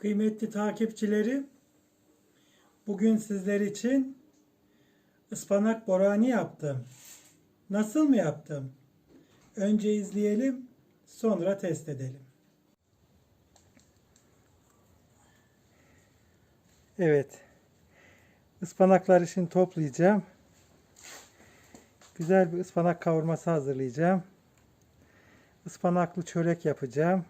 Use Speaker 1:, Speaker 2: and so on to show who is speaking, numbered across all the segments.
Speaker 1: Kıymetli takipçilerim, bugün sizler için ıspanak borani yaptım. Nasıl mı yaptım? Önce izleyelim, sonra test edelim. Evet, ıspanaklar için toplayacağım. Güzel bir ıspanak kavurması hazırlayacağım. Ispanaklı çörek yapacağım.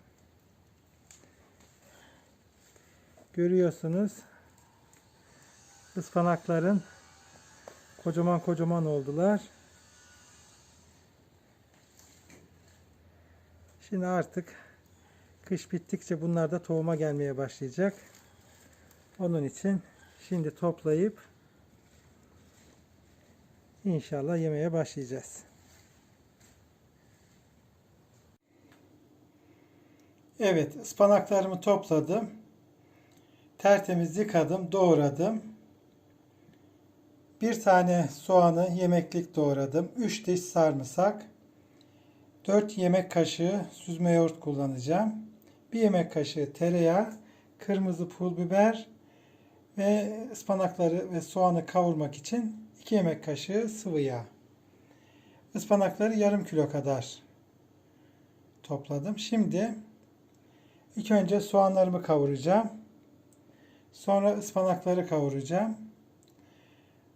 Speaker 1: Görüyorsunuz ıspanakların kocaman kocaman oldular. Şimdi artık kış bittikçe bunlar da tohuma gelmeye başlayacak. Onun için şimdi toplayıp inşallah yemeye başlayacağız. Evet, ıspanaklarımı topladım. Tertemiz yıkadım, doğradım. Bir tane soğanı yemeklik doğradım. 3 diş sarımsak. 4 yemek kaşığı süzme yoğurt kullanacağım. 1 yemek kaşığı tereyağı, kırmızı pul biber ve ıspanakları ve soğanı kavurmak için 2 yemek kaşığı sıvı yağ. Ispanakları yarım kilo kadar topladım. Şimdi ilk önce soğanlarımı kavuracağım. Sonra ıspanakları kavuracağım.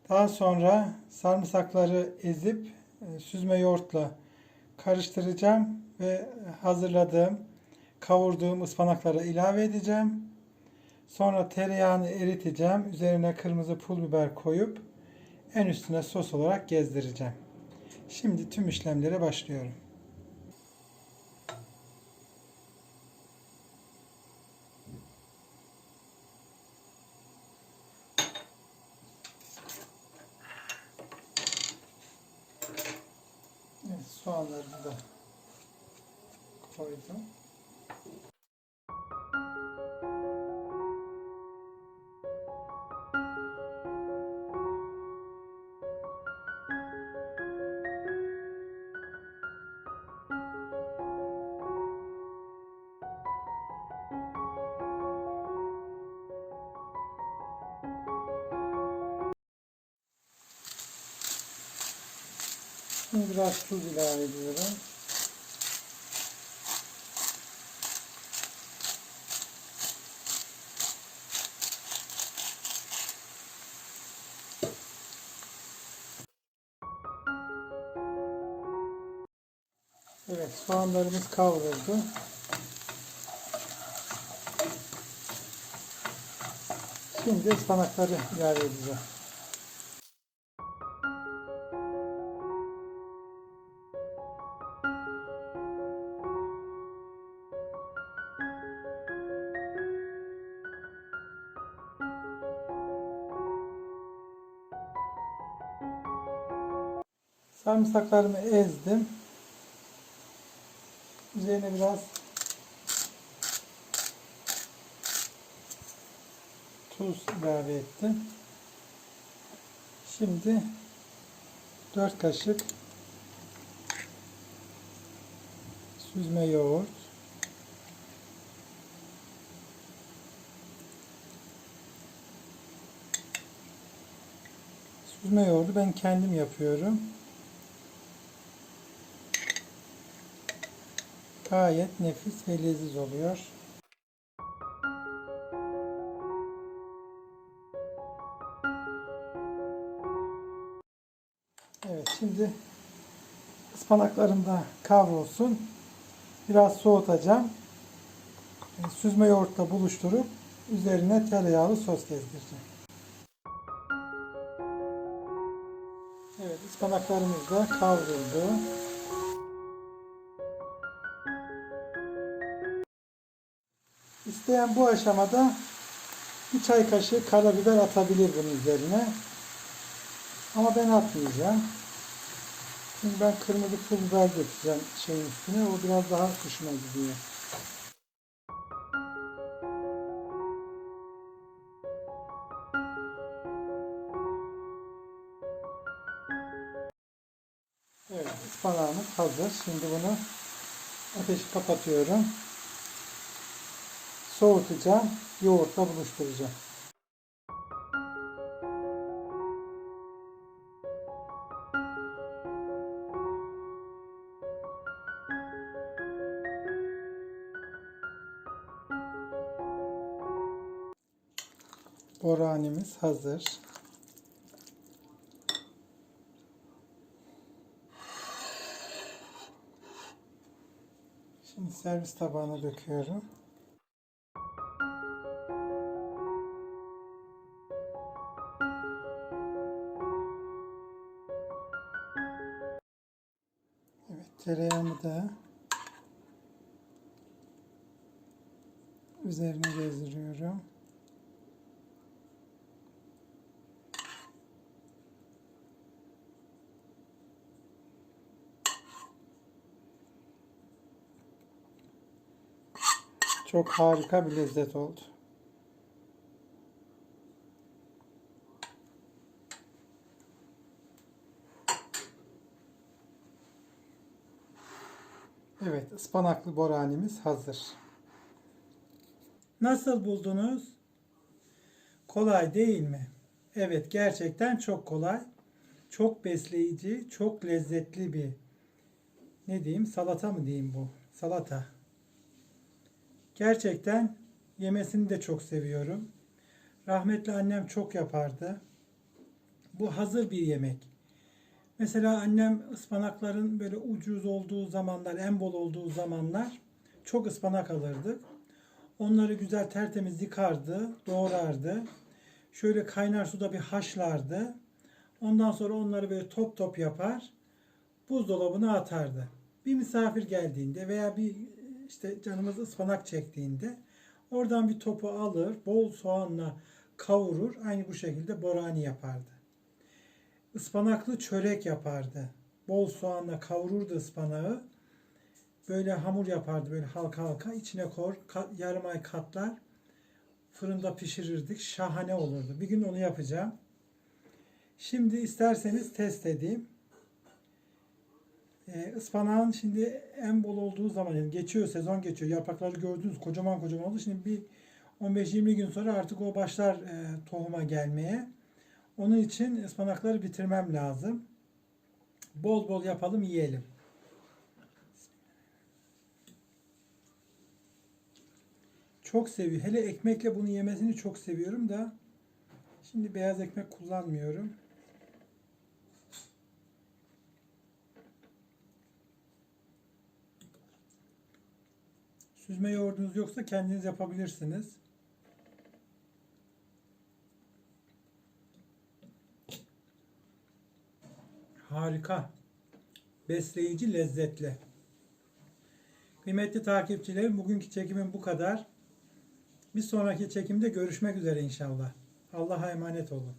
Speaker 1: Daha sonra sarımsakları ezip e, süzme yoğurtla karıştıracağım ve hazırladığım, kavurduğum ıspanaklara ilave edeceğim. Sonra tereyağını eriteceğim. Üzerine kırmızı pul biber koyup en üstüne sos olarak gezdireceğim. Şimdi tüm işlemlere başlıyorum. Evet, soğanlarımı da koydum. Şimdi biraz tuz ilave ediyorum. Evet soğanlarımız kavruldu. Şimdi ıspanakları ilave edeceğim. Sarımsaklarımı ezdim. Üzerine biraz tuz ilave ettim. Şimdi 4 kaşık süzme yoğurt Süzme yoğurdu ben kendim yapıyorum. Gayet nefis ve leziz oluyor. Evet şimdi ıspanaklarım da kavrulsun. Biraz soğutacağım. E, Süzme yoğurtla buluşturup üzerine tereyağlı sos gezdireceğim. Evet ıspanaklarımız da kavruldu. İsteyen bu aşamada bir çay kaşığı karabiber atabilir bunun üzerine. Ama ben atmayacağım. Çünkü ben kırmızı pul biber dökeceğim şeyin üstüne. O biraz daha hoşuma gidiyor. Evet, ıspanağımız hazır. Şimdi bunu ateşi kapatıyorum. Soğutacağım. Yoğurtla buluşturacağım. Boranimiz hazır. Şimdi servis tabağına döküyorum. Tereyağımı da üzerine gezdiriyorum. Çok harika bir lezzet oldu. Evet, ıspanaklı boranimiz hazır. Nasıl buldunuz? Kolay değil mi? Evet, gerçekten çok kolay. Çok besleyici, çok lezzetli bir ne diyeyim? Salata mı diyeyim bu? Salata. Gerçekten yemesini de çok seviyorum. Rahmetli annem çok yapardı. Bu hazır bir yemek. Mesela annem ıspanakların böyle ucuz olduğu zamanlar, en bol olduğu zamanlar çok ıspanak alırdık. Onları güzel tertemiz yıkardı, doğrardı. Şöyle kaynar suda bir haşlardı. Ondan sonra onları böyle top top yapar, buzdolabına atardı. Bir misafir geldiğinde veya bir işte canımız ıspanak çektiğinde oradan bir topu alır, bol soğanla kavurur. Aynı bu şekilde borani yapardı. Ispanaklı çörek yapardı. Bol soğanla kavururdu ıspanağı. Böyle hamur yapardı böyle halka halka. içine kor, yarım ay katlar. Fırında pişirirdik. Şahane olurdu. Bir gün onu yapacağım. Şimdi isterseniz test edeyim. Ee, ıspanağın şimdi en bol olduğu zaman yani geçiyor sezon geçiyor yaprakları gördünüz kocaman kocaman oldu. Şimdi bir 15-20 gün sonra artık o başlar e, tohuma gelmeye. Onun için ıspanakları bitirmem lazım. Bol bol yapalım yiyelim. Çok seviyor. Hele ekmekle bunu yemesini çok seviyorum da şimdi beyaz ekmek kullanmıyorum. Süzme yoğurdunuz yoksa kendiniz yapabilirsiniz. Harika. Besleyici, lezzetli. Kıymetli takipçilerim, bugünkü çekimim bu kadar. Bir sonraki çekimde görüşmek üzere inşallah. Allah'a emanet olun.